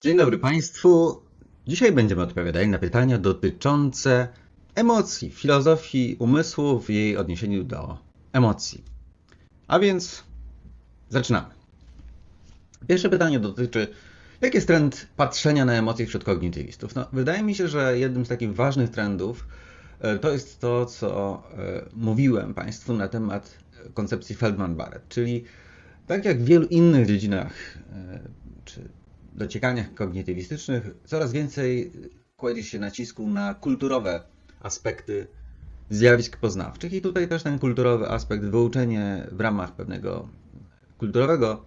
Dzień dobry Państwu. Dzisiaj będziemy odpowiadali na pytania dotyczące emocji, filozofii umysłu w jej odniesieniu do emocji. A więc zaczynamy. Pierwsze pytanie dotyczy, jaki jest trend patrzenia na emocje wśród kognitywistów? No, wydaje mi się, że jednym z takich ważnych trendów e, to jest to, co e, mówiłem Państwu na temat koncepcji Feldman-Barrett, czyli tak jak w wielu innych dziedzinach e, czy dociekaniach kognitywistycznych, coraz więcej kładzie się nacisku na kulturowe aspekty zjawisk poznawczych. I tutaj też ten kulturowy aspekt, wyuczenie w ramach pewnego kulturowego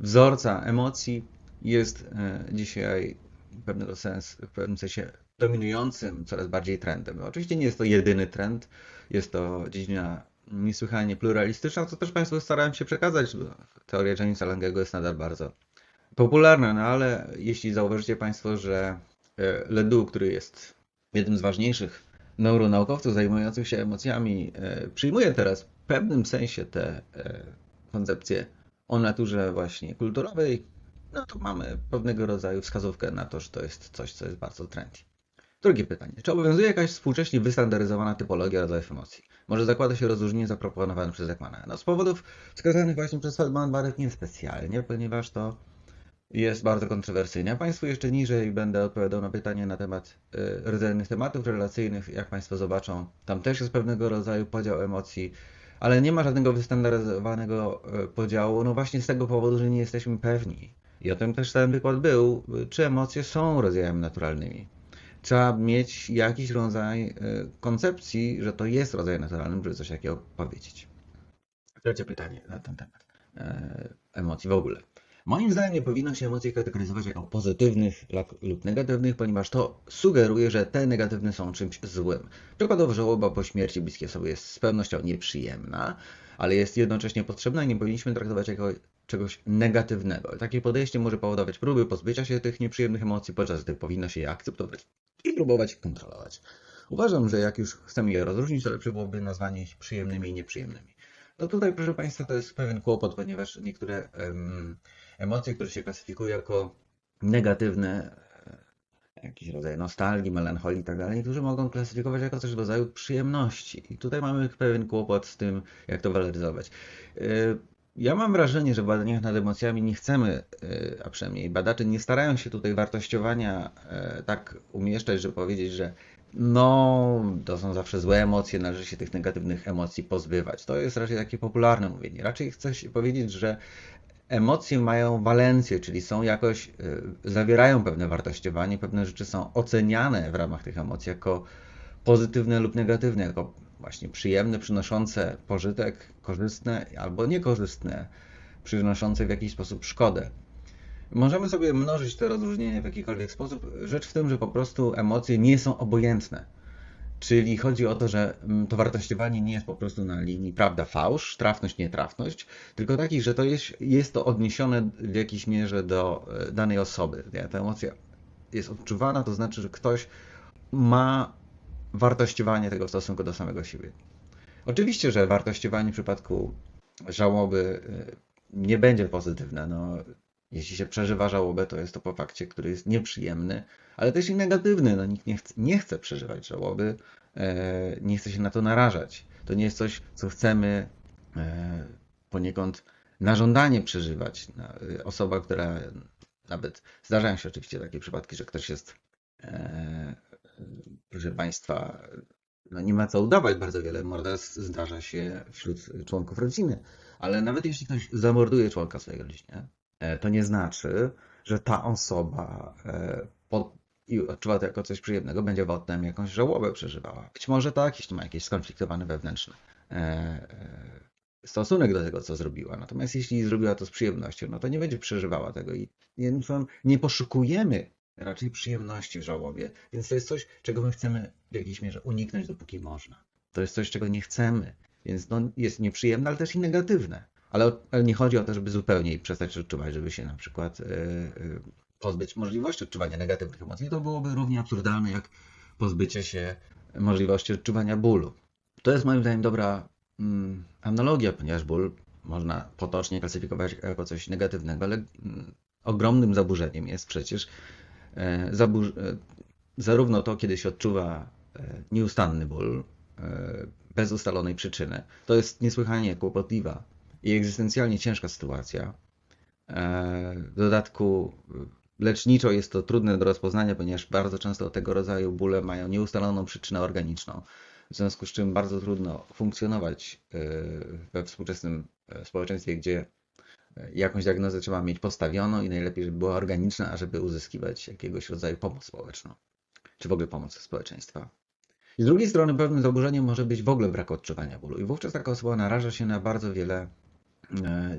wzorca emocji jest e, dzisiaj pewnego sens, w pewnym sensie dominującym coraz bardziej trendem. No, oczywiście nie jest to jedyny trend, jest to dziedzina niesłychanie pluralistyczna, co też Państwu starałem się przekazać. Teoria Jamesa Langego jest nadal bardzo popularna, no ale jeśli zauważycie Państwo, że e, Ledoux, który jest jednym z ważniejszych neuronaukowców zajmujących się emocjami, e, przyjmuje teraz w pewnym sensie te e, koncepcje o naturze właśnie kulturowej, no to mamy pewnego rodzaju wskazówkę na to, że to jest coś, co jest bardzo trendy. Drugie pytanie. Czy obowiązuje jakaś współcześnie wystandaryzowana typologia rodzajów emocji? Może zakłada się rozróżnienie zaproponowane przez Ekmana? No z powodów wskazanych właśnie przez Feldman Barrett niespecjalnie, ponieważ to jest bardzo kontrowersyjne. Państwu jeszcze niżej będę odpowiadał na pytanie na temat y, rodzajnych tematów relacyjnych. Jak Państwo zobaczą, tam też jest pewnego rodzaju podział emocji, ale nie ma żadnego wystandaryzowanego y, podziału, no właśnie z tego powodu, że nie jesteśmy pewni. I o tym też ten wykład był, czy emocje są rodzajami naturalnymi. Trzeba mieć jakiś rodzaj y, koncepcji, że to jest rodzaj naturalny, żeby coś takiego powiedzieć. Trzecie pytanie na ten temat emocji w ogóle. Moim zdaniem nie powinno się emocji kategoryzować jako pozytywnych lub negatywnych, ponieważ to sugeruje, że te negatywne są czymś złym. Przykładowo żałoba po śmierci bliskiej osoby jest z pewnością nieprzyjemna, ale jest jednocześnie potrzebna i nie powinniśmy traktować jako czegoś negatywnego. Takie podejście może powodować próby pozbycia się tych nieprzyjemnych emocji, podczas gdy powinno się je akceptować i próbować kontrolować. Uważam, że jak już chcemy je rozróżnić, to lepsze byłoby nazwanie ich przyjemnymi i nieprzyjemnymi. No tutaj, proszę Państwa, to jest pewien kłopot, ponieważ niektóre em, emocje, które się klasyfikuje jako negatywne, e, jakiś rodzaj nostalgii, melancholii i tak dalej, niektórzy mogą klasyfikować jako coś w rodzaju przyjemności. I tutaj mamy pewien kłopot z tym, jak to waloryzować. E, Ja mam wrażenie, że w badaniach nad emocjami nie chcemy, e, a przynajmniej badacze nie starają się tutaj wartościowania tak umieszczać, żeby powiedzieć, że no, to są zawsze złe emocje, należy się tych negatywnych emocji pozbywać. To jest raczej takie popularne mówienie. Raczej chce się powiedzieć, że emocje mają walencję, czyli są jakoś, y, zawierają pewne wartościowanie, pewne rzeczy są oceniane w ramach tych emocji jako pozytywne lub negatywne, jako właśnie przyjemne, przynoszące pożytek, korzystne albo niekorzystne, przynoszące w jakiś sposób szkodę. Możemy sobie mnożyć te rozróżnienia w jakikolwiek sposób. Rzecz w tym, że po prostu emocje nie są obojętne. Czyli chodzi o to, że mm, to wartościowanie nie jest po prostu na linii prawda, fałsz, trafność, nietrafność, tylko taki, że to jest, jest to odniesione w jakiejś mierze do e, danej osoby. Ta emocja jest odczuwana, to znaczy, że ktoś ma wartościowanie tego w stosunku do samego siebie. Oczywiście, że wartościowanie w przypadku żałoby e, nie będzie pozytywne. No, jeśli się przeżywa żałobę, to jest to po fakcie, który jest nieprzyjemny, ale też i negatywny. No, nikt nie chce, nie chce przeżywać żałoby, e, nie chce się na to narażać. To nie jest coś, co chcemy e, poniekąd na żądanie przeżywać. E, Osoba, która nawet zdarzają się oczywiście takie przypadki, że ktoś jest, proszę Państwa, no nie ma co udawać, bardzo wiele morderstw zdarza się wśród członków rodziny, ale nawet jeśli ktoś zamorduje członka swojej rodziny, to nie znaczy, że ta osoba e, po, i odczuwa to jako coś przyjemnego, będzie potem jakąś żałobę przeżywała. Być może tak, jeśli ma jakieś skonfliktowane wewnętrzne e, e, stosunek do tego, co zrobiła. Natomiast jeśli zrobiła to z przyjemnością, no to nie będzie przeżywała tego i nie poszukujemy raczej przyjemności w żałobie, więc to jest coś, czego my chcemy w jakiejś mierze uniknąć, dopóki można. To jest coś, czego nie chcemy, więc no, jest nieprzyjemne, ale też i negatywne. Ale, ale nie chodzi o to, żeby zupełnie przestać odczuwać, żeby się na przykład e, e, pozbyć możliwości odczuwania negatywnych emocji. To byłoby równie absurdalne, jak pozbycie się możliwości odczuwania bólu. To jest moim zdaniem dobra mm, analogia, ponieważ ból można potocznie klasyfikować jako coś negatywnego, ale mm, ogromnym zaburzeniem jest przecież e, e, zarówno to, kiedy się odczuwa e, nieustanny ból e, bez ustalonej przyczyny. To jest niesłychanie kłopotliwa i egzystencjalnie ciężka sytuacja. E, W dodatku leczniczo jest to trudne do rozpoznania, ponieważ bardzo często tego rodzaju bóle mają nieustaloną przyczynę organiczną. W związku z czym bardzo trudno funkcjonować e, we współczesnym e, społeczeństwie, gdzie jakąś diagnozę trzeba mieć postawioną i najlepiej, żeby była organiczna, ażeby uzyskiwać jakiegoś rodzaju pomoc społeczną, czy w ogóle pomoc społeczeństwa. Z drugiej strony pewnym zaburzeniem może być w ogóle brak odczuwania bólu i wówczas taka osoba naraża się na bardzo wiele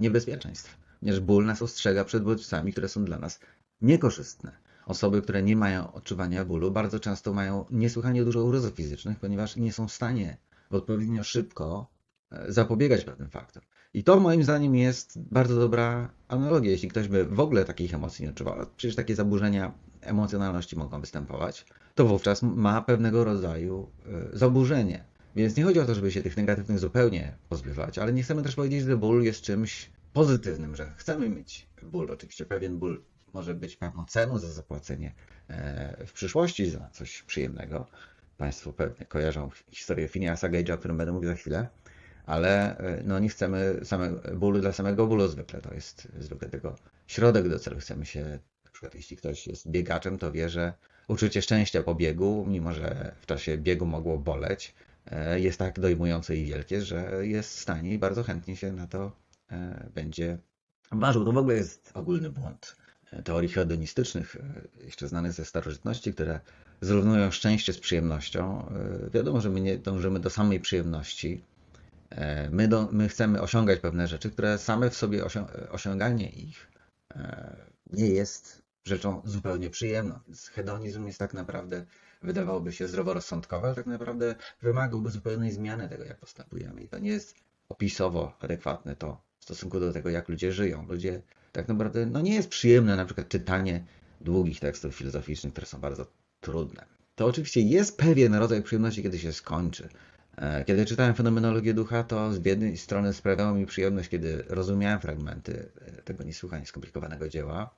niebezpieczeństw, ponieważ ból nas ostrzega przed bodźcami, które są dla nas niekorzystne. Osoby, które nie mają odczuwania bólu, bardzo często mają niesłychanie dużo urazów fizycznych, ponieważ nie są w stanie odpowiednio szybko e, zapobiegać pewnym faktom. I to moim zdaniem jest bardzo dobra analogia. Jeśli ktoś by w ogóle takich emocji nie odczuwał, przecież takie zaburzenia emocjonalności mogą występować, to wówczas ma pewnego rodzaju e, zaburzenie. Więc nie chodzi o to, żeby się tych negatywnych zupełnie pozbywać, ale nie chcemy też powiedzieć, że ból jest czymś pozytywnym, że chcemy mieć ból. Oczywiście pewien ból może być pewną ceną za zapłacenie e, w przyszłości za coś przyjemnego. Państwo pewnie kojarzą historię Phineasa Gage'a, o którym będę mówił za chwilę, ale e, no, nie chcemy same, bólu dla samego bólu zwykle. To jest zwykle tego środek do celu. Chcemy się, na przykład jeśli ktoś jest biegaczem, to wie, że uczucie szczęścia po biegu, mimo że w czasie biegu mogło boleć, jest tak dojmujące i wielkie, że jest w stanie i bardzo chętnie się na to e, będzie ważył. To w ogóle jest ogólny błąd e, teorii hedonistycznych, e, jeszcze znanych ze starożytności, które zrównują szczęście z przyjemnością. E, Wiadomo, że my nie dążymy do samej przyjemności. E, My, do, my chcemy osiągać pewne rzeczy, które same w sobie osią, osiąganie ich e, nie jest rzeczą zupełnie przyjemną. Więc hedonizm jest tak naprawdę, wydawałoby się zdroworozsądkowy, ale tak naprawdę wymagałby zupełnej zmiany tego, jak postępujemy. I to nie jest opisowo adekwatne to w stosunku do tego, jak ludzie żyją. Ludzie tak naprawdę, no nie jest przyjemne na przykład czytanie długich tekstów filozoficznych, które są bardzo trudne. To oczywiście jest pewien rodzaj przyjemności, kiedy się skończy. E, Kiedy czytałem Fenomenologię Ducha, to z jednej strony sprawiało mi przyjemność, kiedy rozumiałem fragmenty e, tego niesłychanie skomplikowanego dzieła,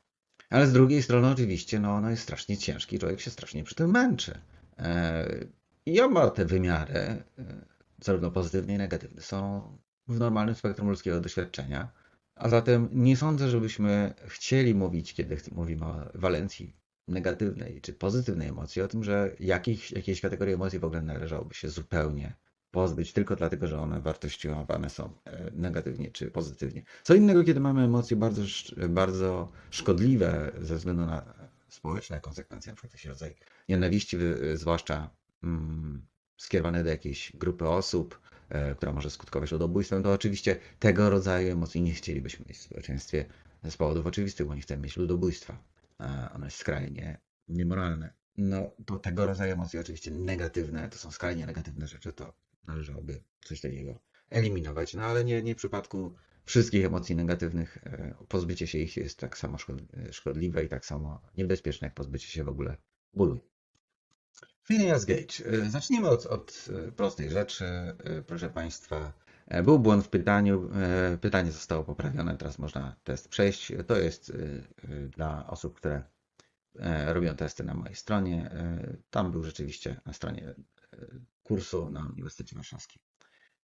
ale z drugiej strony oczywiście no, ono jest strasznie ciężkie człowiek się strasznie przy tym męczy. E, I oba te wymiary, e, zarówno pozytywne i negatywne, są w normalnym spektrum ludzkiego doświadczenia. A zatem nie sądzę, żebyśmy chcieli mówić, kiedy mówimy o walencji negatywnej czy pozytywnej emocji, o tym, że jakiejś kategorii emocji w ogóle należałoby się zupełnie pozbyć, tylko dlatego, że one wartościowane są e, negatywnie czy pozytywnie. Co innego, kiedy mamy emocje bardzo, bardzo szkodliwe ze względu na społeczne konsekwencje, na przykład jakiś rodzaj nienawiści, wy- zwłaszcza mm, skierowane do jakiejś grupy osób, e, która może skutkować ludobójstwem, to oczywiście tego rodzaju emocji nie chcielibyśmy mieć w społeczeństwie z powodów oczywistych, bo nie chcemy mieć ludobójstwa. Ono jest skrajnie niemoralne. No, to tego rodzaju emocje oczywiście negatywne, to są skrajnie negatywne rzeczy, to należałoby coś takiego eliminować, no ale nie, nie w przypadku wszystkich emocji negatywnych. e, Pozbycie się ich jest tak samo szkod- szkodliwe i tak samo niebezpieczne, jak pozbycie się w ogóle bólu. Phineas Gage. E, Zacznijmy od, od e, prostej rzeczy, e, proszę Państwa. E, Był błąd w pytaniu, e, pytanie zostało poprawione, teraz można test przejść. To jest e, e, dla osób, które e, robią testy na mojej stronie. E, Tam był rzeczywiście na stronie e, kursu na Uniwersytecie Warszawskim.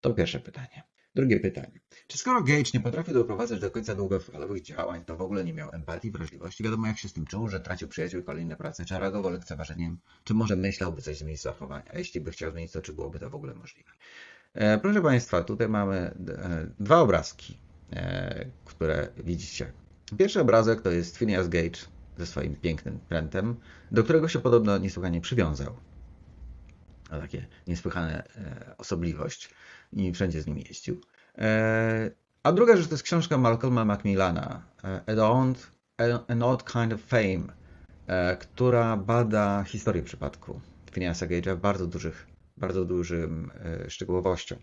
To pierwsze pytanie. Drugie pytanie. Czy skoro Gage nie potrafił doprowadzać do końca długofalowych działań, to w ogóle nie miał empatii, wrażliwości? Wiadomo, jak się z tym czuł, że tracił przyjaciół i kolejne prace, czy reagował lekceważeniem, czy może myślałby coś zmienić zachowania? A jeśli by chciał zmienić to, czy byłoby to w ogóle możliwe? E, proszę Państwa, tutaj mamy e, dwa obrazki, e, które widzicie. Pierwszy obrazek to jest Phineas Gage ze swoim pięknym prętem, do którego się podobno niesłychanie przywiązał. Takie niesłychane e, osobliwość i wszędzie z nim jeździł. E, a druga rzecz to jest książka Malcolma Macmillana e, An Odd, An Odd Kind of Fame, e, która bada historię przypadku Phineasa Gage'a w bardzo dużych, bardzo dużym e, szczegółowością.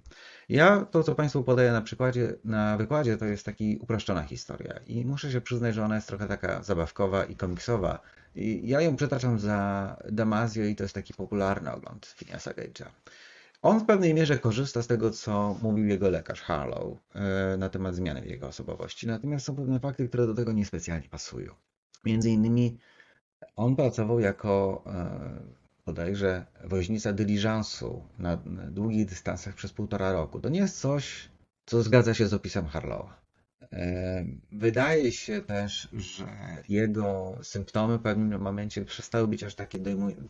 Ja to, co Państwu podaję na przykładzie, na wykładzie, to jest taki uproszczona historia i muszę się przyznać, że ona jest trochę taka zabawkowa i komiksowa. Ja ją przetaczam za Damazio i to jest taki popularny ogląd Phineasa Gage'a. On w pewnej mierze korzysta z tego, co mówił jego lekarz Harlow e, na temat zmiany w jego osobowości. Natomiast są pewne fakty, które do tego niespecjalnie pasują. Między innymi on pracował jako e, bodajże woźnica dyliżansu na długich dystansach przez półtora roku. To nie jest coś, co zgadza się z opisem Harlowa. Wydaje się też, że jego symptomy w pewnym momencie przestały być aż takie,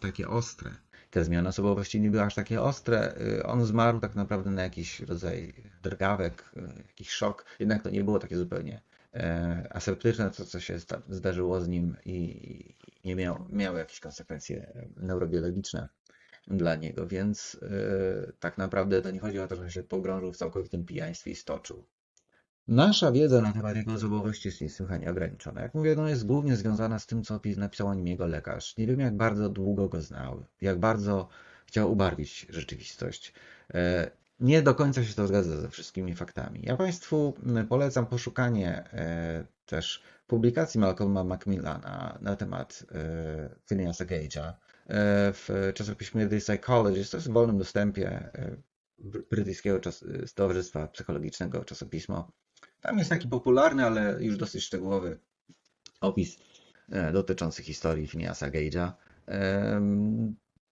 takie ostre. Te zmiany osobowości nie były aż takie ostre. E, On zmarł tak naprawdę na jakiś rodzaj drgawek, e, jakiś szok. Jednak to nie było takie zupełnie e, aseptyczne, to co się zdarzyło z nim i nie miał, miało jakieś konsekwencje neurobiologiczne dla niego, więc e, tak naprawdę to nie chodzi o to, że się pogrążył w całkowitym pijaństwie i stoczył. Nasza wiedza na temat jego osobowości jest niesłychanie ograniczona. Jak mówię, no jest głównie związana z tym, co napisał o nim jego lekarz. Nie wiem, jak bardzo długo go znał, jak bardzo chciał ubarwić rzeczywistość. E, Nie do końca się to zgadza ze wszystkimi faktami. Ja Państwu polecam poszukanie e, też publikacji Malcolma Macmillana na temat e, Phineasa Gage'a w czasopiśmie The Psychologist. To jest w wolnym dostępie br- brytyjskiego czas, Towarzystwa Psychologicznego czasopismo. Tam jest taki popularny, ale już dosyć szczegółowy opis e, dotyczący historii Phineasa Gage'a.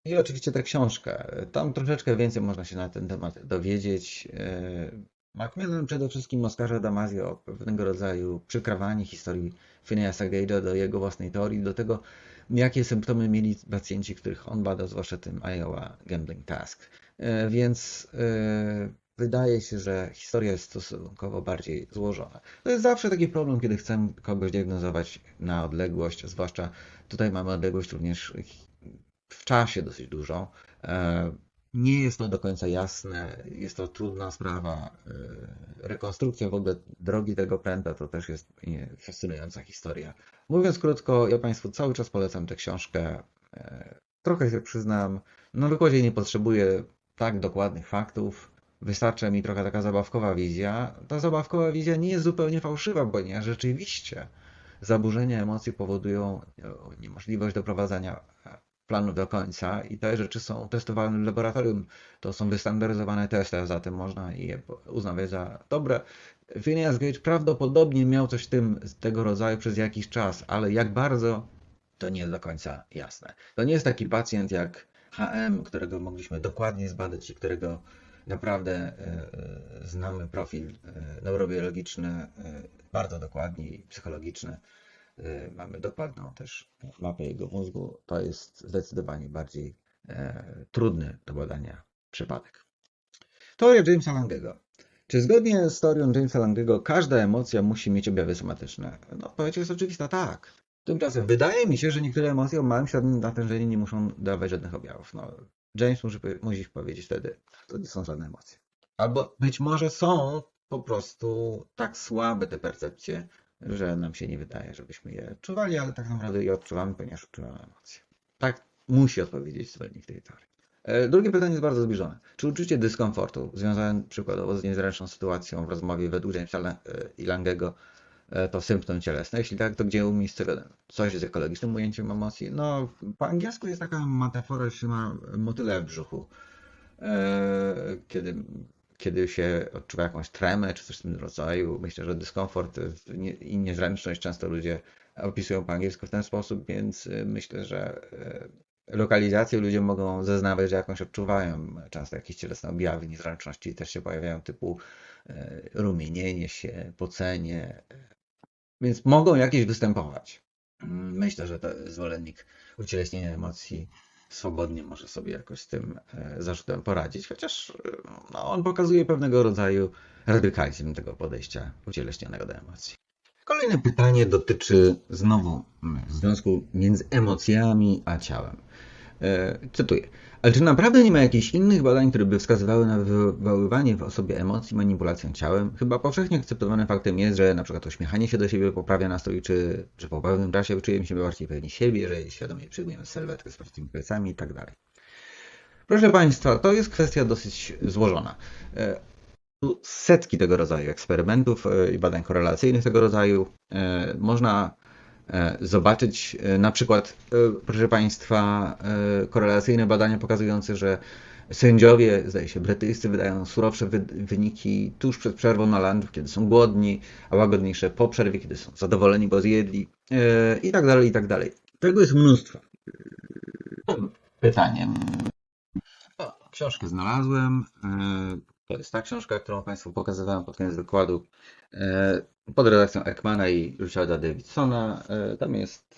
I oczywiście tę książkę. Tam troszeczkę więcej można się na ten temat dowiedzieć. E, Macmillan przede wszystkim oskarża Damazio o pewnego rodzaju przykrawanie historii Phineasa Gage'a do jego własnej teorii, do tego, jakie symptomy mieli pacjenci, których on badał, zwłaszcza tym Iowa Gambling Task. E, Więc wydaje się, że historia jest stosunkowo bardziej złożona. To jest zawsze taki problem, kiedy chcemy kogoś diagnozować na odległość, zwłaszcza tutaj mamy odległość również w czasie dosyć dużą. E, Nie jest to do końca jasne, jest to trudna sprawa. E, Rekonstrukcja w ogóle drogi tego pręta to też jest fascynująca historia. Mówiąc krótko, ja Państwu cały czas polecam tę książkę. E, Trochę się przyznam, no dokładnie nie potrzebuję tak dokładnych faktów. Wystarcza mi trochę taka zabawkowa wizja. Ta zabawkowa wizja nie jest zupełnie fałszywa, ponieważ rzeczywiście zaburzenia emocji powodują e, niemożliwość doprowadzania e, planu do końca i te rzeczy są testowane w laboratorium. To są wystandaryzowane testy, a zatem można je uznawać za dobre. Phineas Gage prawdopodobnie miał coś w tym, tego rodzaju przez jakiś czas, ale jak bardzo, to nie jest do końca jasne. To nie jest taki pacjent jak HM, którego mogliśmy dokładnie zbadać i którego naprawdę e, e, znamy profil e, neurobiologiczny bardzo dokładnie i psychologiczny. Mamy dokładną też mapę jego mózgu. To jest zdecydowanie bardziej trudny do badania przypadek. Teoria Jamesa Langego. Czy zgodnie z teorią Jamesa Langego każda emocja musi mieć objawy somatyczne? No, odpowiedź jest oczywista tak. Tymczasem wydaje mi się, że niektóre emocje o małym średnim natężeniu nie muszą dawać żadnych objawów. No, James musi, musi powiedzieć wtedy, to nie są żadne emocje. Albo być może są po prostu tak słabe te percepcje, że nam się nie wydaje, żebyśmy je odczuwali, ale tak naprawdę je odczuwamy, ponieważ odczuwamy emocje. Tak musi odpowiedzieć zwolennik tej teorii. E, Drugie pytanie jest bardzo zbliżone. Czy uczucie dyskomfortu związane przykładowo z niezręczną sytuacją w rozmowie według Jamesa e, i Langego to symptom cielesny? Jeśli tak, to gdzie umiejscowione? Coś z ekologicznym ujęciem emocji? No, po angielsku jest taka metafora, że ma motyle w brzuchu. E, Kiedy, kiedy się odczuwa jakąś tremę czy coś w tym rodzaju, myślę, że dyskomfort i niezręczność często ludzie opisują po angielsku w ten sposób, więc e, myślę, że lokalizacje ludzie mogą zeznawać, że jakąś odczuwają. Często jakieś cielesne objawy niezręczności też się pojawiają, typu e, rumienienie się, pocenie, więc mogą jakieś występować. Myślę, że zwolennik ucieleśnienia emocji swobodnie może sobie jakoś z tym e, zarzutem poradzić, chociaż e, no, on pokazuje pewnego rodzaju radykalizm tego podejścia ucieleśnionego do emocji. Kolejne pytanie dotyczy znowu mm, związku między emocjami a ciałem. E, Cytuję. Ale czy naprawdę nie ma jakichś innych badań, które by wskazywały na wywoływanie w osobie emocji manipulacją ciałem? Chyba powszechnie akceptowanym faktem jest, że przykład uśmiechanie się do siebie poprawia nastrój, czy że po pewnym czasie czujemy się bardziej pewni siebie, że świadomie przyjmujemy sylwetkę z prostymi plecami i tak. Proszę Państwa, to jest kwestia dosyć złożona. Setki tego rodzaju eksperymentów e, i badań korelacyjnych tego rodzaju. E, Można e, zobaczyć na przykład, proszę Państwa, korelacyjne badania pokazujące, że Sędziowie, zdaje się, brytyjscy wydają surowsze wy wyniki tuż przed przerwą na lunch, kiedy są głodni, a łagodniejsze po przerwie, kiedy są zadowoleni, bo zjedli i tak dalej, i tak dalej. Tego jest mnóstwo. Pytaniem. O, książkę znalazłem. To jest ta książka, którą Państwu pokazywałem pod koniec wykładu yy, pod redakcją Ekmana i Richarda Davidsona. Yy, tam jest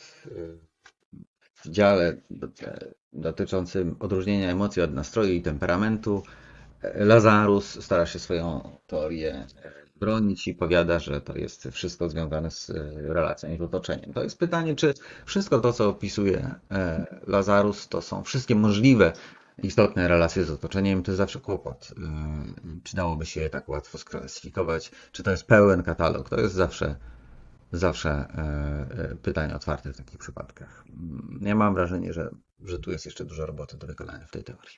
w dziale dotyczącym odróżnienia emocji od nastroju i temperamentu. Lazarus stara się swoją teorię bronić i powiada, że to jest wszystko związane z relacjami z otoczeniem. To jest pytanie, czy wszystko to, co opisuje Lazarus, to są wszystkie możliwe istotne relacje z otoczeniem, to jest zawsze kłopot. Czy dałoby się je tak łatwo sklasyfikować? Czy to jest pełen katalog? To jest zawsze zawsze e, e, pytanie otwarte w takich przypadkach. Ja mam wrażenie, że, że tu jest jeszcze dużo roboty do wykonania w tej teorii.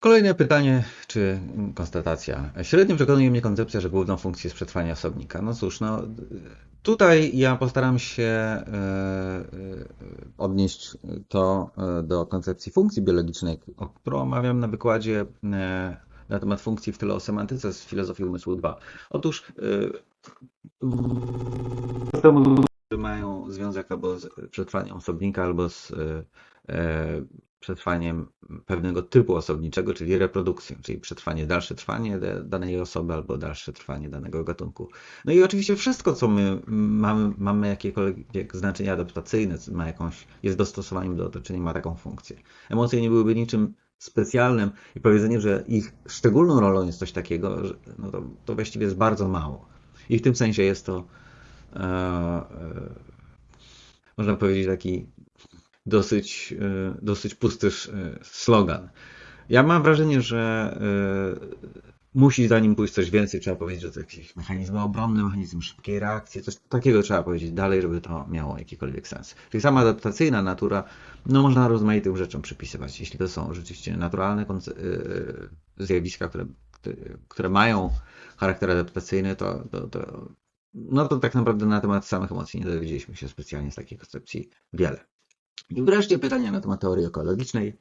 Kolejne pytanie, czy konstatacja. Średnio przekonuje mnie koncepcja, że główną funkcją jest przetrwanie osobnika. No cóż, no, tutaj ja postaram się e, odnieść to do koncepcji funkcji biologicznej, którą omawiam na wykładzie na temat funkcji w tylosemantyce z filozofii umysłu 2. Otóż mają związek albo z przetrwaniem osobnika, albo z e, przetrwaniem pewnego typu osobniczego, czyli reprodukcją, czyli przetrwanie, dalsze trwanie danej osoby albo dalsze trwanie danego gatunku. No i oczywiście wszystko, co my mamy, mamy jakiekolwiek znaczenie adaptacyjne, ma jakąś, jest dostosowaniem do otoczenia, ma taką funkcję. Emocje nie byłyby niczym specjalnym i powiedzenie, że ich szczególną rolą jest coś takiego, że, no to, to właściwie jest bardzo mało. I w tym sensie jest to, e, e, można powiedzieć, taki dosyć, e, dosyć pusty slogan. Ja mam wrażenie, że musi za nim pójść coś więcej. Trzeba powiedzieć, że to jakieś mechanizmy obronne, mechanizm szybkiej reakcji, coś takiego trzeba powiedzieć dalej, żeby to miało jakikolwiek sens. Czyli sama adaptacyjna natura, no można rozmaitym rzeczom przypisywać, jeśli to są rzeczywiście naturalne zjawiska, które, które mają charakter adaptacyjny, to, to, to, no to tak naprawdę na temat samych emocji nie dowiedzieliśmy się specjalnie z takiej koncepcji wiele. I wreszcie pytania na temat teorii ekologicznej.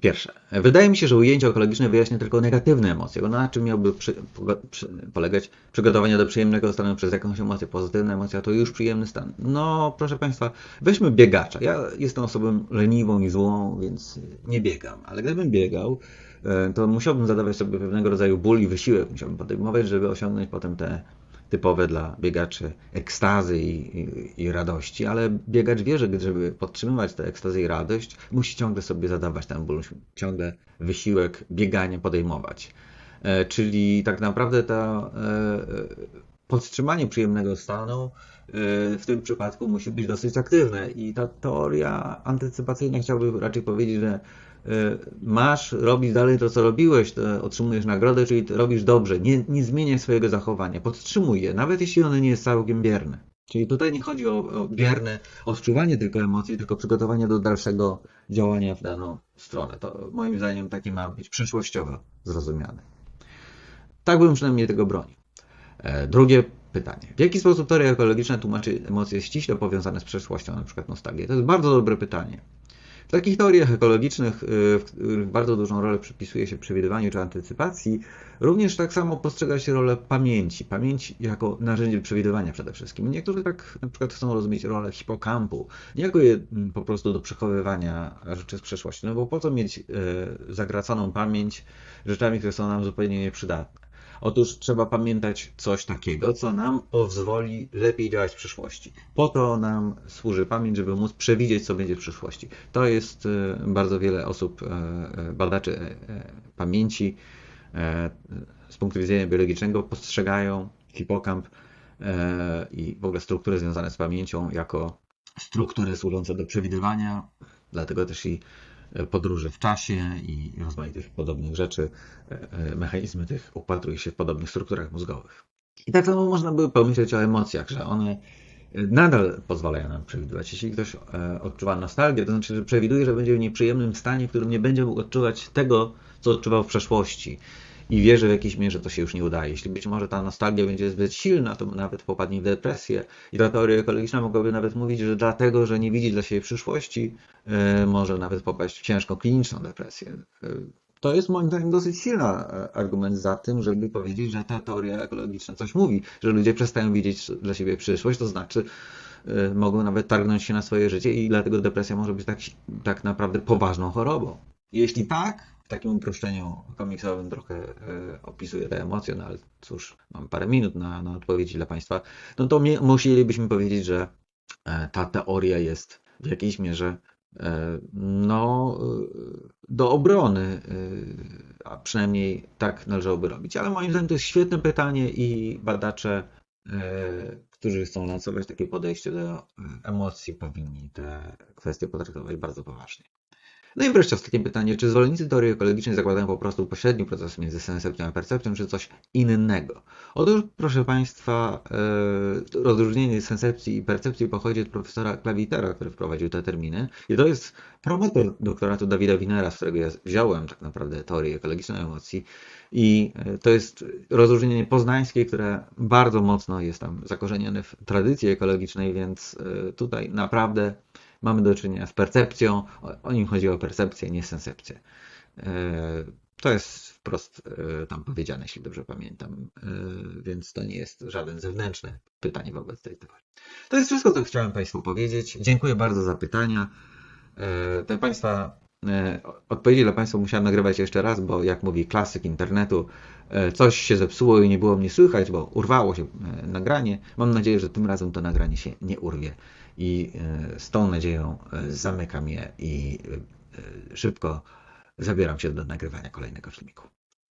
Pierwsze. Wydaje mi się, że ujęcie ekologiczne wyjaśnia tylko negatywne emocje. Na czym miałby przy, przy, polegać przygotowanie do przyjemnego stanu przez jakąś emocję? Pozytywna emocja to już przyjemny stan. No, proszę Państwa, weźmy biegacza. Ja jestem osobą leniwą i złą, więc nie biegam. Ale gdybym biegał, E, to musiałbym zadawać sobie pewnego rodzaju ból i wysiłek musiałbym podejmować, żeby osiągnąć potem te typowe dla biegaczy ekstazy i, i, i, radości, ale biegacz wie, że żeby podtrzymywać tę ekstazę i radość, musi ciągle sobie zadawać ten ból, ciągle wysiłek biegania podejmować. E, czyli tak naprawdę to e, podtrzymanie przyjemnego stanu e, w tym przypadku musi być dosyć aktywne i ta teoria antycypacyjna chciałbym raczej powiedzieć, że masz robić dalej to, co robiłeś, to otrzymujesz nagrodę, czyli robisz dobrze. Nie, nie zmieniaj swojego zachowania, podtrzymuj je, nawet jeśli one nie jest całkiem bierne. Czyli tutaj nie chodzi o, o bierne odczuwanie tylko emocji, tylko przygotowanie do dalszego działania w daną stronę. To moim zdaniem takie ma być przyszłościowo zrozumiane. Tak bym przynajmniej tego bronił. E, drugie pytanie. W jaki sposób teoria ekologiczna tłumaczy emocje ściśle powiązane z przeszłością, na przykład nostalgię? To jest bardzo dobre pytanie. W takich teoriach ekologicznych, y, w których bardzo dużą rolę przypisuje się przewidywaniu czy antycypacji, również tak samo postrzega się rolę pamięci. Pamięć jako narzędzie przewidywania przede wszystkim. Niektórzy tak na przykład chcą rozumieć rolę hipokampu, nie jako je po prostu do przechowywania rzeczy z przeszłości. No bo po co mieć y, zagraconą pamięć rzeczami, które są nam zupełnie nieprzydatne. Otóż trzeba pamiętać coś takiego, co nam pozwoli lepiej działać w przyszłości. Po to nam służy pamięć, żeby móc przewidzieć, co będzie w przyszłości. To jest e, bardzo wiele osób, e, e, badaczy pamięci z punktu widzenia biologicznego postrzegają hipokamp i w ogóle struktury związane z pamięcią jako struktury służące do przewidywania, dlatego też i podróży w czasie i rozmaitych podobnych rzeczy. E, e, mechanizmy tych upatruje się w podobnych strukturach mózgowych. I tak samo można by pomyśleć o emocjach, że one e, nadal pozwalają nam przewidywać. Jeśli ktoś odczuwa nostalgię, to znaczy, że przewiduje, że będzie w nieprzyjemnym stanie, w którym nie będzie mógł odczuwać tego, co odczuwał w przeszłości i wie, że w jakiejś mierze to się już nie udaje. Jeśli być może ta nostalgia będzie zbyt silna, to nawet popadnie w depresję. I ta teoria ekologiczna mogłaby nawet mówić, że dlatego, że nie widzi dla siebie przyszłości, może nawet popaść w ciężką kliniczną depresję. To jest moim zdaniem dosyć silny e, argument za tym, żeby powiedzieć, że ta teoria ekologiczna coś mówi, że ludzie przestają widzieć dla siebie przyszłość, to znaczy mogą nawet targnąć się na swoje życie i dlatego depresja może być tak, tak naprawdę poważną chorobą. Jeśli tak, takim uproszczeniu komiksowym trochę e, opisuję te emocje, no ale cóż, mam parę minut na, na odpowiedzi dla Państwa, no to mi, musielibyśmy powiedzieć, że e, ta teoria jest w jakiejś mierze e, no, do obrony, a przynajmniej tak należałoby robić. Ale moim zdaniem to jest świetne pytanie i badacze, którzy chcą lansować takie podejście do emocji, powinni te kwestie potraktować bardzo poważnie. No i wreszcie ostatnie pytanie, czy zwolennicy teorii ekologicznej zakładają po prostu pośredni proces między sencepcją a percepcją, czy coś innego? Otóż, proszę Państwa, e, rozróżnienie sencepcji i percepcji pochodzi od profesora Klawitera, który wprowadził te terminy. I to jest promotor doktoratu Dawida Winera, z którego ja wziąłem tak naprawdę teorię ekologicznej emocji. I e, to jest rozróżnienie poznańskie, które bardzo mocno jest tam zakorzenione w tradycji ekologicznej, więc e, tutaj naprawdę mamy do czynienia z percepcją. O, nim chodzi o percepcję, nie sencepcję. E, To jest wprost e, tam powiedziane, jeśli dobrze pamiętam, E, więc to nie jest żaden zewnętrzne pytanie wobec tej teorii. To jest wszystko, co chciałem Państwu powiedzieć. Dziękuję bardzo za pytania. Te Państwa odpowiedzi dla Państwa musiałem nagrywać jeszcze raz, bo jak mówi klasyk internetu, coś się zepsuło i nie było mnie słychać, bo urwało się nagranie. Mam nadzieję, że tym razem to nagranie się nie urwie. I e, z tą nadzieją e, zamykam je i e, szybko zabieram się do nagrywania kolejnego filmiku.